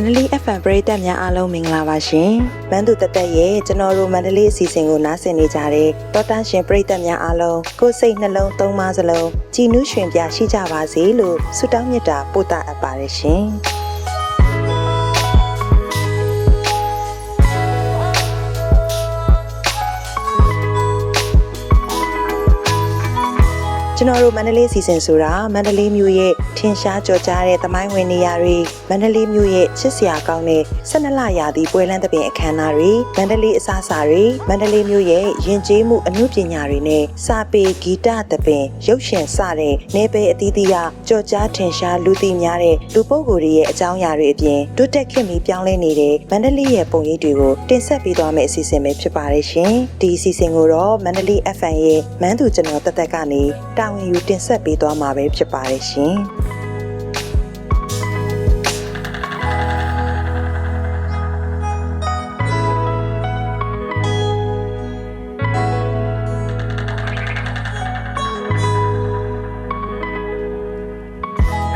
န္တလေး FM ပရိသတ်များအားလုံးမင်္ဂလာပါရှင်။မန်းသူတက်တက်ရဲ့ကျွန်တော်တို့မန္တလေးအစီအစဉ်ကိုနားဆင်နေကြတဲ့တောတာရှင်ပရိသတ်များအားလုံးကိုယ်စိတ်နှလုံးသုံးပါးစလုံးကြည်နူးရွှင်ပြရှိကြပါစေလို့ဆုတောင်းမေတ္တာပို့သအပ်ပါတယ်ရှင်။ ကျွန်တော်တို့မန္တလေးစီစဉ်ဆိုတာမန္တလေးမြို့ရဲ့ထင်ရှားကြော်ကြားတဲ့သမိုင်းဝင်နေရာတွေမန္တလေးမြို့ရဲ့ချစ်စရာကောင်းတဲ့12လရာသီပွဲလန်းသဘင်အခမ်းအနားတွေမန္တလေးအစားအစာတွေမန္တလေးမြို့ရဲ့ယဉ်ကျေးမှုအမှုပညာတွေနဲ့စာပေဂီတသဘင်ရုပ်ရှင်စတဲ့နေပယ်အသီးသီးကကြော်ကြားထင်ရှားလူသိများတဲ့လူပုဂ္ဂိုလ်တွေရဲ့အကြောင်းအရာတွေအပြင်တိုးတက်ခင်မီပြောင်းလဲနေတဲ့မန္တလေးရဲ့ပုံရိပ်တွေကိုတင်ဆက်ပေးသွားမယ့်အစီအစဉ်ပဲဖြစ်ပါတယ်ရှင်ဒီအစီအစဉ်ကိုတော့မန္တလေး FM ရဲ့မန်းသူကျွန်တော်တက်တက်ကနေတာဝန်ယူတင်ဆက်ပေးသွားမှာပဲဖြစ်ပါတယ်ရှင်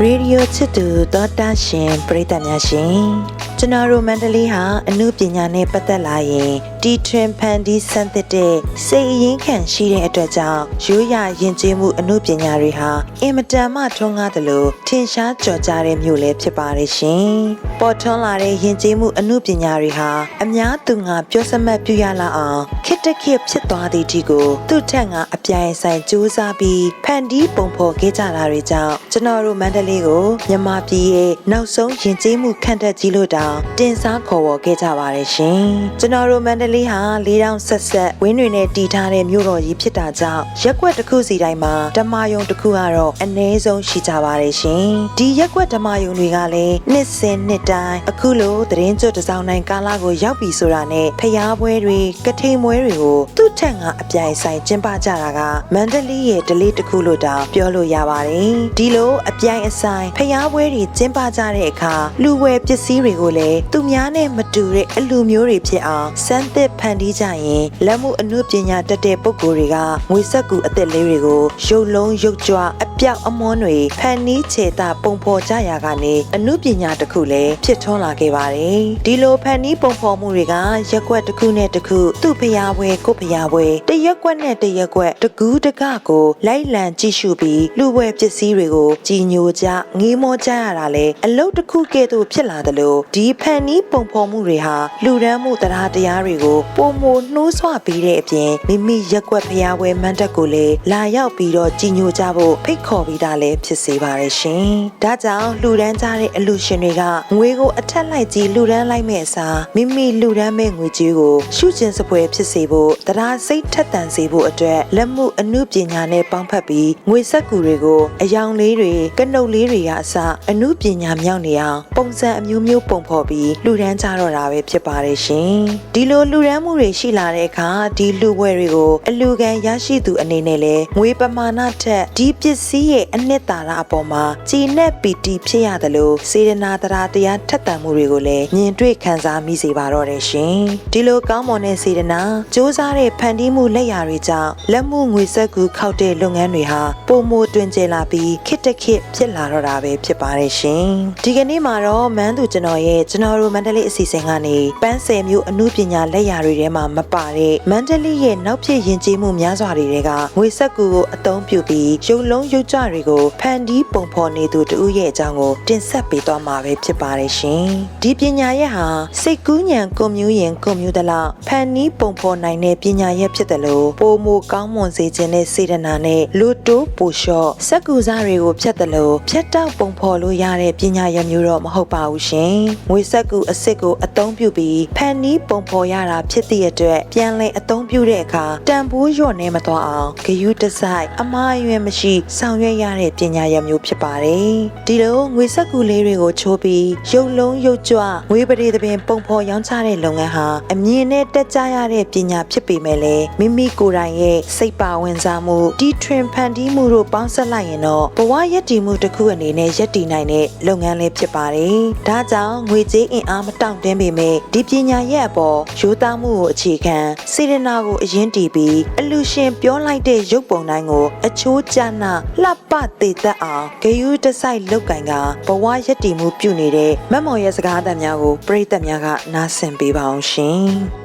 ရေဒီယိုချစ်သူသောတာရှင်ပရိသတ်များရှင် ကျွန်တော်တို့မန္တလေးဟာအမှုပညာနဲ့ပတ်သက်လာရင်တီထွင်ဖန်တီးစမ်းသစ်တဲ့စိတ်အရင်းခံရှိတဲ့အတွက်ကြောင့်ရိုးရာယဉ်ကျေးမှုအမှုပညာတွေဟာအင်မတန်မှထွန်းကားသလိုထင်ရှားကျော်ကြားတဲ့မြို့လည်းဖြစ်ပါတယ်ရှင်ပေါ်ထွန်းလာတဲ့ယဉ်ကျေးမှုအမှုပညာတွေဟာအများသူငါပြောစမှတ်ပြုရလာအောင်ခစ်တက်ခစ်ဖြစ်သွားသည့်ဒီကိုသူ့ထက်ကအပြိုင်ဆိုင်စူးစမ်းပြီးဖန်တီးပုံဖော်ခဲ့ကြတာတွေကြောင့်ကျွန်တော်တို့မန္တလေးကိုမြန်မာပြည်ရဲ့နောက်ဆုံးယဉ်ကျေးမှုခန့်တက်ကြီးလို့တောင်တင်စားခေါ်ဝေါ်ခဲ့ကြပါတယ်ရှင်ကျွန်တော်တို့မန္တလေးဟာလေးတောင်ဆက်ဆက်ဝင်းတွေနဲ့တည်ထားတဲ့မြို့တော်ကြီးဖြစ်တာကြောင့်ရက်ကွက်တစ်ခုစီတိုင်းမှာဓမ္မယုံတစ်ခုကတော့အနည်းဆုံးရှိကြပါတယ်ရှင်ဒီရက်ကွက်ဓမ္မယုံတွေကလည်းနှစ်စဉ်နှစ်တိုင်းအခုလိုသတင်းကျွတ်တစ်စောင်းတိုင်းကာလကိုရောက်ပြီဆိုတာနဲ့ဖျားပွဲတွေကထိန်ပွဲတွေကိုသူ့ထက်ကအပြိုင်ဆိုင်ကျင်းပကြတာကမန္တလေးရဲ့ဒလေးတစ်ခုလို့တောင်ပြောလို့ရပါတယ်ဒီလိုအပြိုင်အဆိုင်ဖျားပွဲတွေကျင်းပကြတဲ့အခါလူဝယ်ပစ္စည်းတွေကိုလည်းသူများနဲ့မတူတဲ့အလူမျိုးတွေဖြစ်အောင်စမ်းသစ်ဖန်တီးကြရင်လက်မှုအမှုပညာတတ်တဲ့ပုဂ္ဂိုလ်တွေကငွေဆက်ကူအသက်လေးတွေကိုရုပ်လုံးရုပ်ကြွအပြောက်အမွှန်းတွေဖန်နီးခြေတာပုံဖော်ကြရာကနေအမှုပညာတစ်ခုလည်းဖြစ်ထွန်းလာခဲ့ပါတယ်ဒီလိုဖန်နီးပုံဖော်မှုတွေကရက်ကွက်တစ်ခုနဲ့တစ်ခုသူ့ဖျားပွဲကိုဖျားပွဲတရက်ကွက်နဲ့တရက်ကွက်တကူးတကကိုလိုက်လံကြည့်ရှုပြီးလူဝယ်ပစ္စည်းတွေကိုကြည်ညိုကြငေးမောကြရတာလေအလုတ်တစ်ခုကဲ့သို့ဖြစ်လာတယ်လို့ဒီဖန်နီးပုံဖော်မှုတွေဟာလူရန်မှုတရားတရားတွေကိုပုံမနှိုးဆွပေးတဲ့အပြင်မိမိရက်ကွက်ဖျားပွဲမန်းတက်ကိုလည်းလာရောက်ပြီးတော့ကြည်ညိုကြဖို့ဖိတ်ခေါ်ပြီးသားလည်းဖြစ်စေပါရဲ့ရှင်။ဒါကြောင့်လူရန်ကြတဲ့အလူရှင်တွေကငွေကိုအထက်လိုက်ကြီးလူရန်လိုက်မဲ့အစားမိမိလူရန်မဲ့ငွေကြီးကိုရှုကျင်စပွဲဖြစ်စေဖို့တရားစိတ်ထက်သန်စေဖို့အတွက်လက်မှုအမှုပညာနဲ့ပေါင်းဖက်ပြီးငွေဆက်ကူတွေကိုအယောင်လေးတွေကနှုတ်လေးတွေကအစအမှုပညာမြောက်နေအောင်ပုံစံအမျိုးမျိုးပုံဖော်ပြီးလူရန်ကြတော့တာပဲဖြစ်ပါတယ်ရှင်။ဒီလိုလူရန်မှုတွေရှိလာတဲ့အခါဒီလူဝဲတွေကိုအလူခံရရှိသူအနေနဲ့လဲငွေပမာဏထက်ဒီပစ္စည်းရဲ့အနှစ်သာရအပေါ်မှာကြည်နဲ့ပီတိဖြစ်ရတယ်လို့စေရနာတရားတရားထက်သန်မှုတွေကိုလည်းမြင်တွေ့ခံစားမိစေပါတော့တယ်ရှင်။ဒီလိုကောင်းမွန်တဲ့စေရနာစ조사တဲ့ဖန်တီးမှုလက်ရာတွေကြောင့်လက်မှုငွေဆက်ကူခောက်တဲ့လုပ်ငန်းတွေဟာပုံမိုတွင်ကျလာပြီးခစ်တက်ခစ်ဖြစ်လာတော့တာပဲဖြစ်ပါတယ်ရှင်။ဒီကနေ့မှာတော့မန်းသူကျွန်တော်ရဲ့ကျွန်တော်တို့မန္တလေးအစီအစဉ်ကနေပန်းဆယ်မျိုးအမှုပညာလက်ရာတွေထဲမှာမပါတဲ့မန္တလေးရဲ့နောက်ဖြစ်ယဉ်ကျေးမှုများစွာတွေကငွေဆက်ကူကိုအသုံးပြုပြီးရုပ်လုံးရုပ်ကြွတွေကိုဖန်တီးပုံဖော်နေသူတဦးရဲ့အကြောင်းကိုတင်ဆက်ပေးသွားမှာပဲဖြစ်ပါတယ်ရှင်။ဒီပညာရဲ့ဟာစိတ်ကူးညံကွန်မြူရင်ကွန်မြူသလောက်ဖန်တီးပုံဖော်နိုင်တဲ့ပညာရဲ့ဖြစ်တယ်လို့ပိုမိုကောင်းမွန်စေခြင်းနဲ့စေတနာနဲ့လူတိုးပူလျှော့စက်ကူစားတွေကိုဖြတ်တယ်လို့ဖြတ်တောက်ပုံဖော်လို့ရတဲ့ပညာရဲ့မျိုးတော့မဟုတ်ပါဘူးရှင်။ငွေဆက်ကူအစ်စ်ကိုအသုံးပြုပြီးဖန်တီးပုံဖော်ရတာဖြစ်သည့်အတွက်ပြန်လည်အသုံးပြုတဲ့အခါတန်ဖိုးလျော့နေမသွားအောင်ဂယုတစိုက်အမားအရွယ်မရှိဆောင်ရွက်ရတဲ့ပညာရမျိုးဖြစ်ပါတယ်။ဒီလိုငွေဆက်ကူလေးတွေကိုချိုးပြီးရုပ်လုံးရုပ်ကြွငွေပရိသပင်ပုံဖော်ရောင်းချတဲ့လုပ်ငန်းဟာအမြင်နဲ့တက်ကြရတဲ့ပညာဖြစ်ပေမဲ့လည်းမိမိကိုယ်တိုင်ရဲ့စိတ်ပါဝင်စားမှုတီထွင်ဖန်တီးမှုတို့ပေါင်းစပ်လိုက်ရင်တော့ဘဝရည်တည်မှုတစ်ခုအနေနဲ့ရည်တည်နိုင်တဲ့လုပ်ငန်းလေးဖြစ်ပါတယ်။ဒါကြောင့်ငွေကြေးအင်အားမတောင့်တင်းပေမဲ့ဒီပညာရဲ့အပေါ်ရိုးသားမှုကိုအခြေခံစေရနာကိုအရင်တည်ပြီးအလူရှင်ပြောလိုက်တဲ့ရုပ်ပုံတိုင်းကိုအချိုးကျနာလှလှပသေးသက်အောင်ဂယုတစိုက်လောက်ကင်ကဘဝရည်တည်မှုပြုနေတဲ့မတ်မော်ရဲ့စကားအသံများကိုပရိသတ်များကနားဆင်ပေးပါအောင်ရှင်အဲ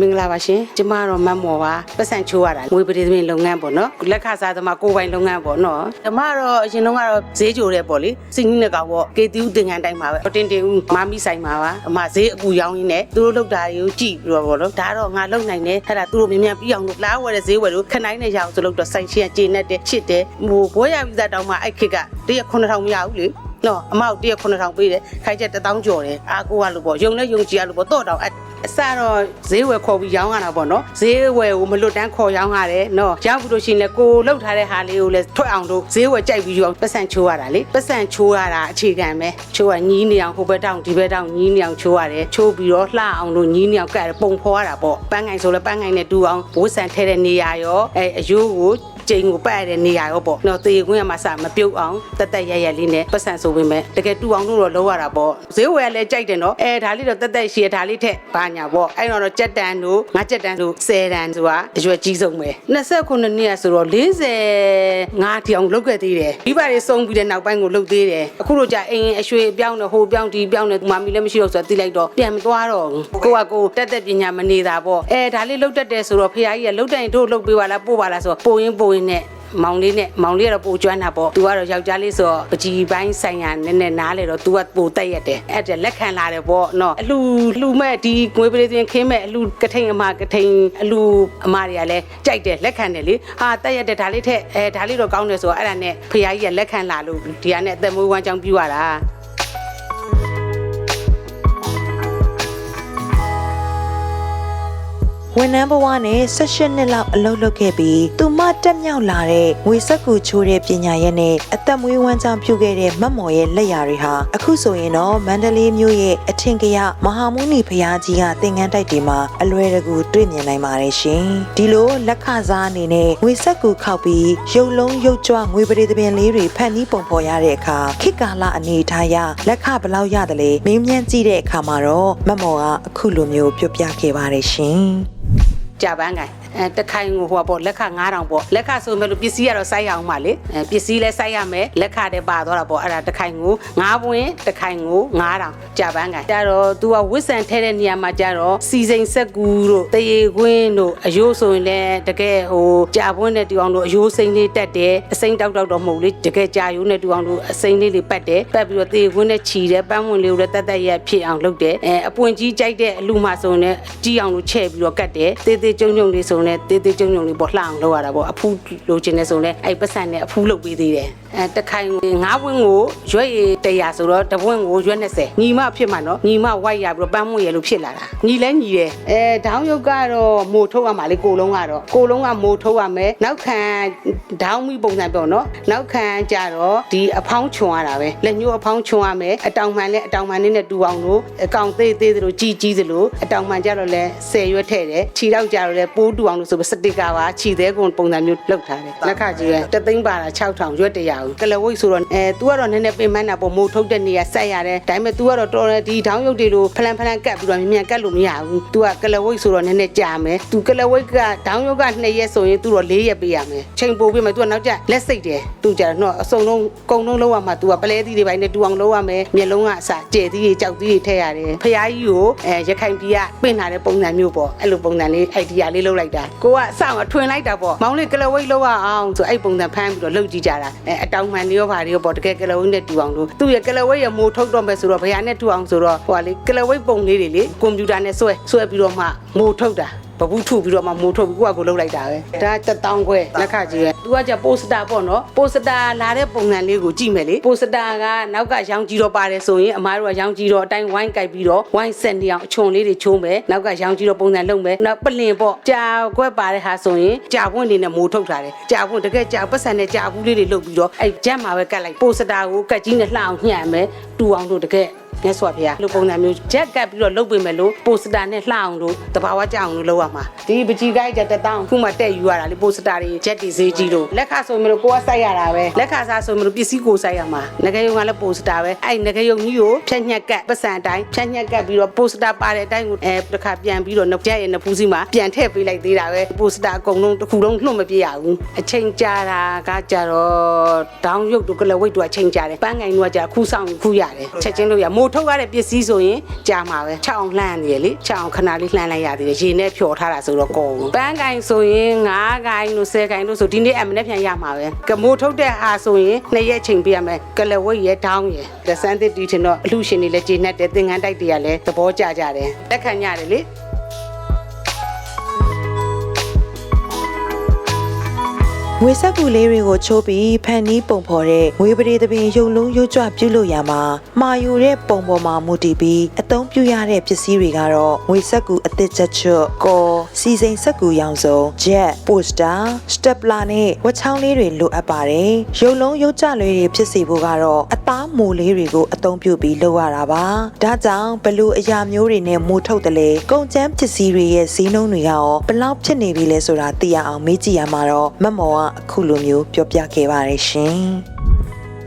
မင်္ဂလာပါရှင်ကျမတော့မတ်မော်ပါပတ်စံချိုးရတာငွေပရိသမင်းလုပ်ငန်းပေါ့နော်လက်ခစားသမားကိုယ်ပိုင်လုပ်ငန်းပေါ့နော်ကျမတော့အရင်တော့ကတော့ဈေးကြိုတယ်ပေါ့လေစိတ်ကြီးနဲ့ကောင်ပေါ့ကေတီဦးတင်ငန်းတိုင်းမှာပဲတင်တင်ဦးမမီဆိုင်မှာပါအမဈေးအကူရောင်းရင်းနဲ့သူတို့လုပ်တာတွေကိုကြည့်ပြီးတော့ပေါ့နော်ဒါတော့ငါလုပ်နိုင်တယ်အဲ့ဒါသူတို့မြန်မြန်ပြီးအောင်လို့လားဝယ်တဲ့ဈေးဝယ်လို့ခဏတိုင်းနဲ့ရအောင်ဆိုလို့တော့ဆိုင်ရှင်ကကျေနပ်တယ်ချစ်တယ်ဟိုဘွဲရပြီးသားတောင်းမှအဲ့ခစ်ကတရက်9000မရဘူးလေ နော်အမောက်တရက်9000ပေးတယ်ခိုင်ချက်1000ကျော်တယ်အာကိုကလို့ပေါ့ယုံနဲ့ယုံကြည်ရလို့ပေါ့တော့တောင်အအစတော့ဈေးဝယ်ခေါ်ပြီးရောင်းရတာပေါ့နော်ဈေးဝယ်ကိုမလွတ်တမ်းခေါ်ရောင်းရတယ်နော်ရောင်းပြီးလို့ရှိရင်လည်းကိုလှုပ်ထားတဲ့ဟာလေးကိုလည်းထွက်အောင်လို့ဈေးဝယ်ကြိုက်ပြီးရောပတ်စံချိုးရတာလေပတ်စံချိုးရတာအခြေခံပဲချိုးရညီးနေအောင်ဟိုဘက်တောင်ဒီဘက်တောင်ညီးနေအောင်ချိုးရတယ်ချိုးပြီးတော့လှအောင်လို့ညီးနေအောင်ကဲပုံဖော်ရတာပေါ့ပန်းငိုင်ဆိုလည်းပန်းငိုင်နဲ့တူအောင်ဘိုးဆန်ထဲတဲ့နေရာရောအဲအယိုးကို ကျိန်ကိုပတ်ရတဲ့နေရာရောပေါ့နော်တေခွင်းကမှစမပြုတ်အောင်တက်တက်ရက်ရက်လေးနဲ့ပတ်စံဆိုပေမဲ့တကယ်တူအောင်လို့တော့လုပ်ရတာပေါ့ဈေးဝယ်လည်းကြိုက်တယ်နော်အဲဒါလေးတော့တက်တက်ရှိရဒါလေးထက်ဘာညာပေါ့အဲ့တော့ကြက်တန်တို့ငါကြက်တန်တို့10တန်ဆိုတာအရွယ်ကြီးဆုံးပဲ29နှစ်ဆိုတော့40ငါတီအောင်လုပ်ခဲ့သေးတယ်မိဘတွေစုံပြီးတဲ့နောက်ပိုင်းကိုလုပ်သေးတယ်အခုတော့じゃအိမ်အရွှေပြောင်းနေဟိုပြောင်းဒီပြောင်းနေမာမီလည်းမရှိတော့ဆိုတော့တိလိုက်တော့ပြန်မသွားတော့ဘူးကိုကကိုတက်တက်ပညာမနေတာပေါ့အဲဒါလေးလုပ်တတ်တယ်ဆိုတော့ဖခင်ကြီးကလုပ်တိုင်းတို့လုပ်ပေးပါလားပို့ပါလားဆိုတော့ပို့ရင်ပို့ရင်နဲ့မောင်လေးနဲ့မောင်လေးကတော့ပိုကျွမ်းတာပေါ့။ तू ကတော့ယောက်ျားလေးဆိုတော့ပကြီးပိုင်းဆိုင်ရာနည်းနည်းနားလေတော့ तू ကပိုတက်ရက်တယ်။အဲ့ဒါလက်ခံလာတယ်ပေါ့နော်။အလူလှူမဲ့ဒီငွေပရိသင်ခင်းမဲ့အလူကထိန်အမကထိန်အလူအမတွေကလည်းကြိုက်တယ်လက်ခံတယ်လေ။ဟာတက်ရက်တယ်ဒါလေးထက်အဲဒါလေးတော့ကောင်းတယ်ဆိုတော့အဲ့ဒါနဲ့ဖခင်ကြီးကလက်ခံလာလို့ဒီကနေ့အသက်မွေးဝမ်းကြောင်းပြရတာ။ ဝန်ထမ်းဘဝနဲ့16နှစ်လောက်အလုပ်လုပ်ခဲ့ပြီးသူမတက်မြောက်လာတဲ့ငွေစက်ကူချိုးတဲ့ပညာရက်နဲ့အသက်မွေးဝမ်းကြောင်းပြုခဲ့တဲ့မတ်မော်ရဲ့လက်ရာတွေဟာအခုဆိုရင်တော့မန္တလေးမြို့ရဲ့အထင်ကရမဟာမုနီဘုရားကြီးကသင်္ကန်းတိုက်တွေမှာအလွယ်တကူတွေ့မြင်နိုင်ပါတယ်ရှင်ဒီလိုလက်ခစားအနေနဲ့ငွေစက်ကူခောက်ပြီးရုပ်လုံးရုပ်ကြွငွေပရိသပင်လေးတွေဖန်တီးပုံဖော်ရတဲ့အခါခေတ်ကာလအနေအထားရလက်ခဘယ်လောက်ရတယ်လဲမင်းမြန်းကြည့်တဲ့အခါမှာတော့မတ်မော်ကအခုလိုမျိုးပြောပြခဲ့ပါတယ်ရှင် ကြပန်းကင် အဲတခိုင်ကိုဟိုပေါ့လက်ခ9000ပေါ့လက်ခဆိုမဲ့လို့ပစ္စည်းကတော့စိုက်ရအောင်ပါလေအဲပစ္စည်းလည်းစိုက်ရမယ်လက်ခတဲ့ပါသွားတာပေါ့အဲ့ဒါတခိုင်ကို9ပွင့်တခိုင်ကို9000ကြပန်းကင်ကြတော့ तू ကဝစ်ဆန်ထဲတဲ့နေရာမှာကြတော့စီစိန်ဆက်ကူတို့တရေခွင်းတို့အယိုးဆိုရင်လည်းတကယ်ဟိုကြာပွင့်တဲ့တူအောင်တို့အယိုးစိမ့်လေးတက်တယ်အစိမ့်တောက်တောက်တော့မဟုတ်လေတကယ်ကြာယိုးနဲ့တူအောင်တို့အစိမ့်လေးတွေပတ်တယ်ပတ်ပြီးတော့တရေခွင်းနဲ့ခြီတယ်ပန်းဝင်လေးကိုလည်းတက်တက်ရက်ဖြစ်အောင်လုပ်တယ်အဲအပွင့်ကြီးကြိုက်တဲ့အလူမှဆိုရင်လည်းကြီးအောင်လို့ချဲ့ပြီးတော့ကတ်တယ်တေးသေးကျုံကျုံလေးဆိုရင်လည်းတေးသေးကျုံကျုံလေးပေါ့လှအောင်လုပ်ရတာပေါ့အဖူးလိုချင်တယ်ဆိုရင်လည်းအဲ့ပတ်စံနဲ့အဖူးလုပ်ပေးသေးတယ်အဲတခိုင်ငါးဝင်းကိုရွက်ရည်100ဆိုတော့တပွင့်ကိုရွက်20ညီမဖြစ်မှာနော်ညီမဝိုက်ရပြီးတော့ပန်းမွေရလို့ဖြစ်လာတာညီလဲညီတယ်အဲဒေါင်းရုပ်ကတော့မို့ထုတ်ရမှာလေကိုလုံးကတော့ကိုလုံးကမို့ထုတ်ရမယ်နောက်ခံဒေါင်းမီပုံစံပြောနော်နောက်ခံကြတော့ဒီအဖောင်းခြုံရတာပဲလက်ညှိုးအဖောင်းခြုံရမယ်အတောင်မှန်လဲအတောင်မှန်လေးနဲ့တူအောင်လို့အကောင်သေးသေးသလိုကြီးကြီးသလိုအတောင်မှန်ကြတော့လဲ10ရွက်ထည့်တယ်ခြေတော့ကြတော့လဲပိုးတူအောင်လို့ဆိုပြီးစတစ်ကာပါခြေသေးကုန်ပုံစံမျိုးလောက်ထားတယ်လက်ခကြီးပဲတသိန်းပါတာ6000ရွက်100ကိုကလဝိတ်ဆိုတော့အဲ तू ကတော့နည်းနည်းပင်ပန်းတာပေါ့မို့ထုတ်တဲ့နေရာဆက်ရတယ်ဒါပေမဲ့ तू ကတော့တော်တယ်ဒီဒေါင်းရုပ်တွေလိုဖလန်ဖလန်ကတ်ပြီးတော့မြင်မြန်ကတ်လို့မရဘူး तू ကကလဝိတ်ဆိုတော့နည်းနည်းကြာမယ် तू ကလဝိတ်ကဒေါင်းရုပ်က2ရက်ဆိုရင် तू တော့4ရက်ပေးရမယ်ချိန်ပို့ပေးမယ် तू ကနောက်ကျလက်စိတ်တယ် तू ကြတော့အစုံလုံးကုံလုံးလုံးရမှာ तू ကပလဲသီးတွေပိုင်းနဲ့တူအောင်လုံးရမယ်မျက်လုံးကအစကျဲသီးတွေကြောက်သီးတွေထည့်ရတယ်ဖျားကြီးကိုအဲရခိုင်ပြည်ကပင့်လာတဲ့ပုံစံမျိုးပေါ့အဲ့လိုပုံစံလေး idea လေးလုပ်လိုက် တာကိုကစအောင်ထွင်လိုက်တာပေါ့မောင်လေးကလဝိတ်လောက်ရအောင်ဆိုအဲ့ပုံစံဖမ်းပြီးတော့လုပ်ကြည့်ကြတာအဲအတောင်မှန်တွေရောဘာတွေရောပေါ့တကယ်ကလဝိတ်နဲ့တူအောင်လို့သူ့ရဲ့ကလဝိတ်ရမိုးထုတ်တော့မယ်ဆိုတော့ဘယ်ဟာနဲ့တူအောင်ဆိုတော့ဟိုကလေကလဝိတ်ပုံလေးတွေလေကွန်ပျူတာနဲ့ဆွဲဆွဲပြီးတော့မှမိုးထုတ်တာ ပပူးထုတ်ပြီးတော့မှမိုးထုတ်ပြီးကိုကကိုလှုပ်လိုက်တာပဲဒါတက်တောင်းခွဲလက်ခကြီးပဲသူကကြပိုစတာပေါ့နော်ပိုစတာလာတဲ့ပုံစံလေးကိုကြည့်မယ်လေပိုစတာကနောက်ကရောင်းကြီးတော့ပါတယ်ဆိုရင်အမားတို့ကရောင်းကြီးတော့အတိုင်းဝိုင်းကြိုက်ပြီးတော့ဝိုင်းဆက်နေအောင်အချွန်လေးတွေချိုးမယ်နောက်ကရောင်းကြီးတော့ပုံစံလုပ်မယ်နောက်ပလင်ပေါ့ကြာခွက်ပါတဲ့ဟာဆိုရင်ကြာပွင့်လေးနဲ့မိုးထုတ်ထားတယ်ကြာပွင့်တကယ်ကြာပတ်စံနဲ့ကြာဘူးလေးတွေလုပ်ပြီးတော့အဲ့ဂျက်မှာပဲကတ်လိုက်ပိုစတာကိုကတ်ကြီးနဲ့လှအောင်ညှံ့မယ်တူအောင်တို့တကယ် မြတ်စွာဘုရားလူပုံစံမျိုးဂျက်ကပ်ပြီးတော့လုပ်ပေးမယ်လို့ပိုစတာနဲ့လှအောင်လို့တဘာဝကြအောင်လို့လုပ်ရမှာဒီပကြီးကိုက်တဲ့တတောင်းခုမှတက်ယူရတာလေပိုစတာတွေဂျက်တွေဈေးကြီးလို့လက်ခဆိုမျိုးကိုကစိုက်ရတာပဲလက်ခစားဆိုမျိုးပစ္စည်းကိုစိုက်ရမှာငကယုံကလည်းပိုစတာပဲအဲ့ငကယုံကြီးကိုဖြတ်ညက်ကပ်ပတ်စံအတိုင်းဖြတ်ညက်ကပ်ပြီးတော့ပိုစတာပါတဲ့အတိုင်းကိုအဲတစ်ခါပြန်ပြီးတော့ကြက်ရဲ့နဖူးစီမှာပြန်ထည့်ပေးလိုက်သေးတာပဲပိုစတာအကုန်လုံးတစ်ခုလုံးလွှတ်မပြေရဘူးအချိန်ကြာတာကကြတော့ဒေါင်းရုပ်တို့ကလဝိတ်တို့အချိန်ကြာတယ်ပန်းငိုင်တို့ကကြာခူးဆောင်ခူးရတယ်ချက်ချင်းလို့ရမိုးထုတ်ရတဲ့ပစ္စည်းဆိုရင်ကြာမှာပဲ6အောင်လှမ်းနေရလေ6အောင်ခဏလေးလှမ်းလိုက်ရသေးတယ်ရေနဲ့ဖြော်ထားတာဆိုတော့ကုန်ပန်းငိုင်ဆိုရင်9ဂိုင်တို့10ဂိုင်တို့ဆိုဒီနေ့အမနဲ့ပြန်ရမှာပဲကမိုးထုတ်တဲ့ဟာဆိုရင်နှစ်ရက်ချိန်ပြရမယ်ကလဝိတ်ရဲ့ဒေါင်းရဲ့ဒဆန်တစ်တီထင်တော့အလှရှင်တွေလည်းကျေနပ်တယ်သင်္ကန်းတိုက်တွေကလည်းသဘောကျကြတယ်လက်ခံကြတယ်လေ ငွေဆက်ကူလေးတွေကိုချိုးပြီးဖန်နီးပုံဖော်တဲ့ငွေပရိသပင်ရုံလုံးရုပ်ကြွပြုလို့ရမှာမာယူတဲ့ပုံပေါ်မှာမူတည်ပြီးအသုံးပြုရတဲ့ပစ္စည်းတွေကတော့ငွေဆက်ကူ အသစ်ချက်ချွတ်ကောစီစိန်ဆက်ကူရောင်စုံဂျက်ပိုစတာစတက်ပလာနဲ့ဝက်ချောင်းလေးတွေလိုအပ်ပါတယ်ရုံလုံးရုပ်ကြလေးတွေဖြစ်စေဖို့ကတော့အသားမိုလေးတွေကိုအသုံးပြုပြီးလုပ်ရတာပါဒါကြောင့်ဘလို့အရာမျိုးတွေနဲ့မိုးထုတ်တယ်လေကုန်ကျန်းပစ္စည်းတွေရဲ့ဈေးနှုန်းတွေကရောဘလောက်ဖြစ်နေပြီလဲဆိုတာသိရအောင်မေးကြည့်ရမှာတော့မက်မော်ကအခုလိုမျိုးပြောပြခဲ့ပါတယ်ရှင်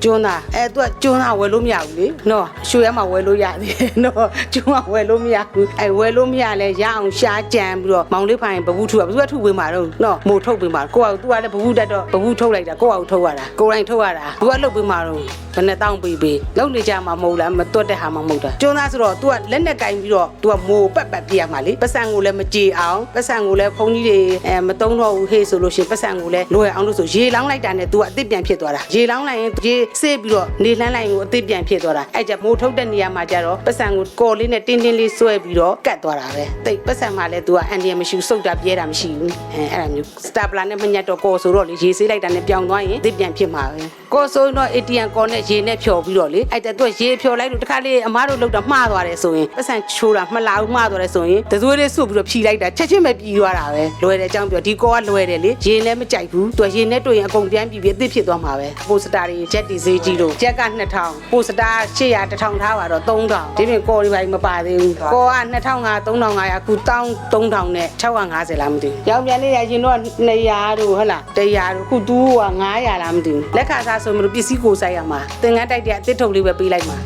ကျွန်းသားအဲသူကကျွန်းသားဝယ်လို့မရဘူးလေနော်ရှူရဲမှာဝယ်လို့ရသေးတယ်နော်ကျွန်းကဝယ်လို့မရဘူးအဲဝယ်လို့မရလဲရအောင်ရှားကြံပြီးတော့မောင်လေးဖိုင်ဘဘူးထုကဘသူကထုပေးမှာတော့နော်မို့ထုတ်ပေးမှာကိုကသူကလည်းဘဘူးတက်တော့ဘဘူးထုတ်လိုက်တာကိုကကိုထုတ်ရတာကိုတိုင်းထုတ်ရတာသူကလှုပ်ပေးမှာတော့ဘယ်နဲ့တောင်းပေးပေးလှုပ်နေကြမှာမဟုတ်လားမတွက်တဲ့ဟာမှမဟုတ်တာကျွန်းသားဆိုတော့သူကလက်နဲ့ကင်ပြီးတော့သူကမို့ပတ်ပတ်ပြရမှာလေပတ်စံကိုလည်းမကြေအောင်ပတ်စံကိုလည်းဖုန်ကြီးတွေအဲမတုံးတော့ဘူးဟေးဆိုလို့ရှိရင်ပတ်စံကိုလည်းလိုရအောင်လို့ဆိုရေလောင်းလိုက်တာနဲ့သူကအစ်စ်ပြန်ဖြစ်သွားတာရေလောင်းလိုက်ရင်ရေစေးပြီးတော့နေလှမ်းလိုက်ရင်ကိုအစ်စ်ပြန်ဖြစ်သွားတာအဲ့ကြမိုးထုတ်တဲ့နေရာမှာကျတော့ပတ်စံကိုကော်လေးနဲ့တင်းတင်းလေးဆွဲပြီးတော့ကတ်သွားတာပဲတိတ်ပတ်စံမှာလည်း तू ကအန်ဒီယမရှိဘူးစုပ်တာပြဲတာမရှိဘူးအဲအဲ့ဒါမျိုးစတာပလာနဲ့မညက်တော့ကော်ဆိုတော့လေရေစေးလိုက်တာနဲ့ပြောင်းသွားရင်အစ်စ်ပြန်ဖြစ်မှာပဲကော်ဆိုရင်တော့ ATM ကော်နဲ့ရေနဲ့ဖြော်ပြီးတော့လေအဲ့တဲ့ तू ကရေဖြော်လိုက်လို့တခါလေးအမားတို့လောက်တော့မှားသွားတယ်ဆိုရင်ပတ်စံချိုးတာမလာဘူးမှားသွားတယ်ဆိုရင်တစိုးလေးစုပ်ပြီးတော့ဖြီလိုက်တာချက်ချင်းပဲပြီးသွားတာပဲလွယ်တယ်အကြောင်းပြောဒီကောကလွယ်တယ်လေရေလည်းမကြိုက်ဘူး तू ရေနဲ့တွေ့ရင်အကုန်ပြန်ပြီးပြီးအစ်စ်ဖြစ်သွားမှာပဲပိုစတာတွေဂျက်တီ ဈေးကြီးလို့ဂျက်က2000ပိုစတာ800 1000ထားပါတော့3000ဒီပြင်ကော်ဒီပိုင်းမပါသေးဘူးကောက2500 3500အခု1000 3000နဲ့650လားမသိဘူးရောင်ပြန်လေးရရင်တော့200တို့ဟုတ်လား100တို့ခုတူးက900လားမသိဘူးလက်ခစားဆိုမလို့ပစ္စည်းကိုဆိုင်ရမှာသင်္ကန်းတိုက်တဲ့အတစ်ထုပ်လေးပဲပေးလိုက်မှာ